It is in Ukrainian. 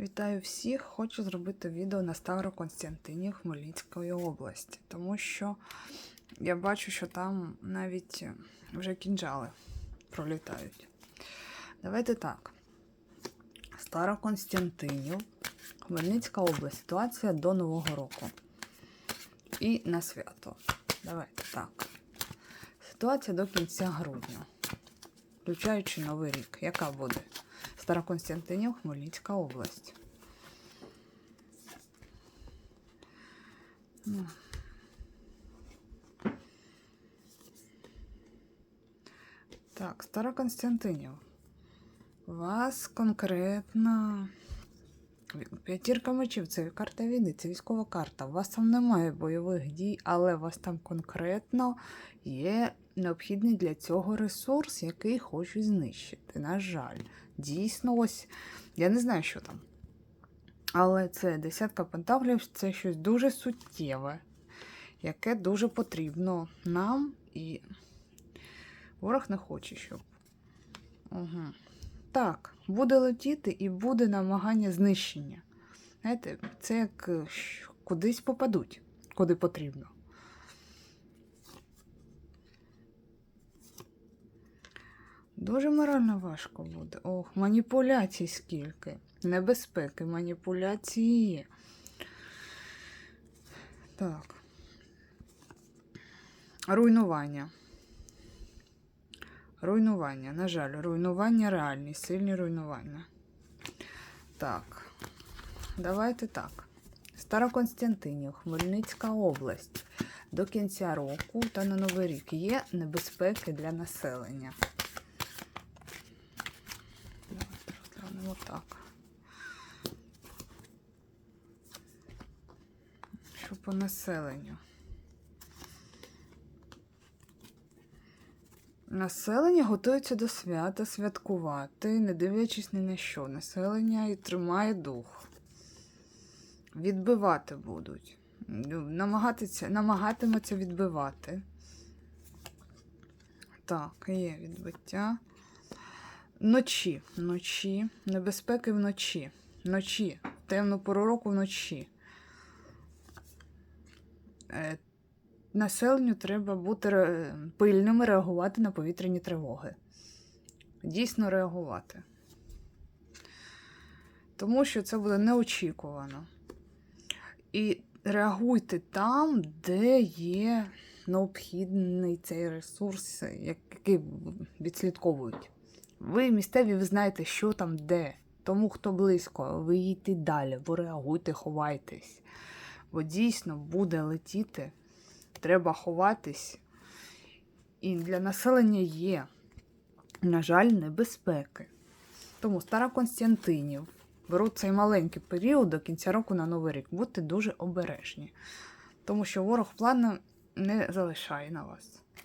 Вітаю всіх! Хочу зробити відео на Староконстантині Хмельницької області, тому що я бачу, що там навіть е, вже кінжали пролітають. Давайте так. Староконстантинів, Хмельницька область. Ситуація до Нового року. І на свято. Давайте так. Ситуація до кінця грудня, включаючи Новий рік. Яка буде? Староконстантинів, Хмельницька область. Так, Староконстантинів. Вас конкретно п'ятірка мечів це карта війни, це військова карта. У вас там немає бойових дій, але у вас там конкретно є необхідний для цього ресурс, який хочуть знищити. На жаль, дійсно, ось я не знаю, що там. Але це десятка пентаклів це щось дуже суттєве, яке дуже потрібно нам і ворог не хоче, щоб. Угу. Так, буде летіти і буде намагання знищення. Знаєте, це як е, кудись попадуть, куди потрібно. Дуже морально важко буде. Ох, маніпуляцій скільки. Небезпеки, маніпуляції є. Так. Руйнування. Руйнування, на жаль, руйнування реальні, сильні руйнування. Так, давайте так. Староконстантинів, Хмельницька область. До кінця року та на Новий рік є небезпеки для населення. Давайте розглянемо так. Що по населенню? Населення готується до свята святкувати, не дивлячись ні на що. Населення і тримає дух. Відбивати будуть. Намагатися, намагатимуться відбивати. Так, є відбиття. Вночі. Вночі. Небезпеки вночі. Вночі. Темну пору року вночі. Е, населенню треба бути пильними, реагувати на повітряні тривоги. Дійсно реагувати. Тому що це буде неочікувано. І реагуйте там, де є необхідний цей ресурс, який відслідковують. Ви місцеві, ви знаєте, що там де. Тому хто близько, ви їдьте далі, ви реагуйте, ховайтесь. Бо дійсно буде летіти треба ховатись. І для населення є, на жаль, небезпеки. Тому стара Константинів, беруть цей маленький період до кінця року на Новий рік. Будьте дуже обережні, тому що ворог плану не залишає на вас.